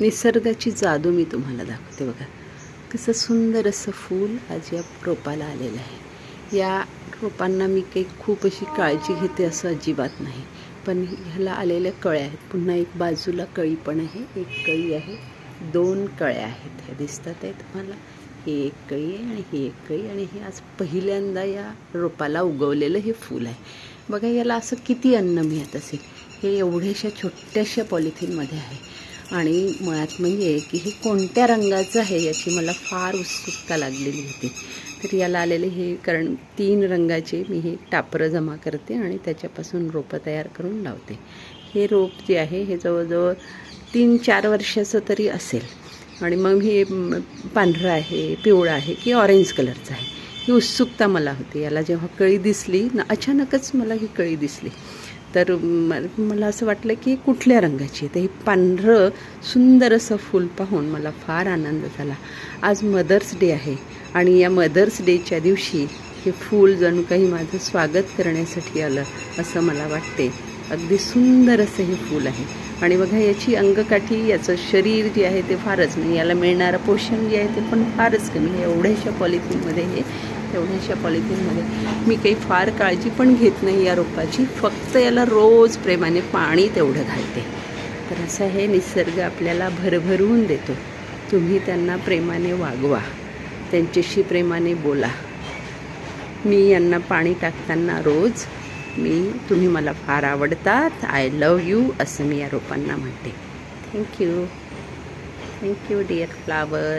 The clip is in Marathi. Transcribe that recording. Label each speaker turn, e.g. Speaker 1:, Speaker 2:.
Speaker 1: निसर्गाची जादू मी तुम्हाला दाखवते बघा. कसं सुंदर असं फूल आज या रोपाला आलेलं आहे. या रोपांना मी काही खूप अशी काळजी घेते असं अजिबात नाही. पण ह्याला आलेल्या कळ्या आहेत. पुन्हा एक बाजूला कळी पण आहे. एक कळी आहे. दोन कळ्या आहेत. ह्या दिसतात आहे तुम्हाला. ही एक कळी आहे आणि ही एक कळी आणि हे आज पहिल्यांदा या रोपाला उगवलेलं हे फूल आहे. बघा याला असं किती अन्न मिळत असेल. हे एवढ्याशा छोट्याशा पॉलिथिनमध्ये आहे. आणि मुळात म्हणजे की हे कोणत्या रंगाचं आहे याची मला फार उत्सुकता लागलेली होती. तर याला आलेले हे कारण तीन रंगाचे मी हे टापरं जमा करते आणि त्याच्यापासून रोपं तयार करून लावते. हे रोप जे आहे हे जवळजवळ तीन चार वर्षाचं तरी असेल. आणि मग हे पांढरं आहे पिवळं आहे की ऑरेंज कलरचं आहे. ही उत्सुकता मला होती. याला जेव्हा कळी दिसली ना अचानकच मला ही कळी दिसली. तर म- मला असं वाटलं की कुठल्या रंगाची आहे? तर हे पांढरं सुंदर असं फूल पाहून मला फार आनंद झाला. आज मदर्स डे आहे आणि या मदर्स डेच्या दिवशी हे फूल जणू काही माझं स्वागत करण्यासाठी आलं असं मला वाटते. अगदी सुंदर असं हे फूल आहे. आणि बघा याची अंगकाठी याचं शरीर जे आहे ते फारच नाही. याला मिळणारं पोषण जे आहे ते पण फारच कमी आहे. एवढ्याशा पॉलिथिनमध्ये हे एवढ्याशा पॉलिथिनमध्ये मी काही फार काळजी पण घेत नाही या रोपाची. फक्त याला रोज प्रेमाने पाणी तेवढं घालते. तर असं हे निसर्ग आपल्याला भरभरून देतो. तुम्ही त्यांना प्रेमाने वागवा. त्यांच्याशी प्रेमाने बोला. मी यांना पाणी टाकताना रोज मी. तुम्ही मला फार आवडतात. आय लव यू असं मी या रोपांना म्हणते. Thank you thank you dear flower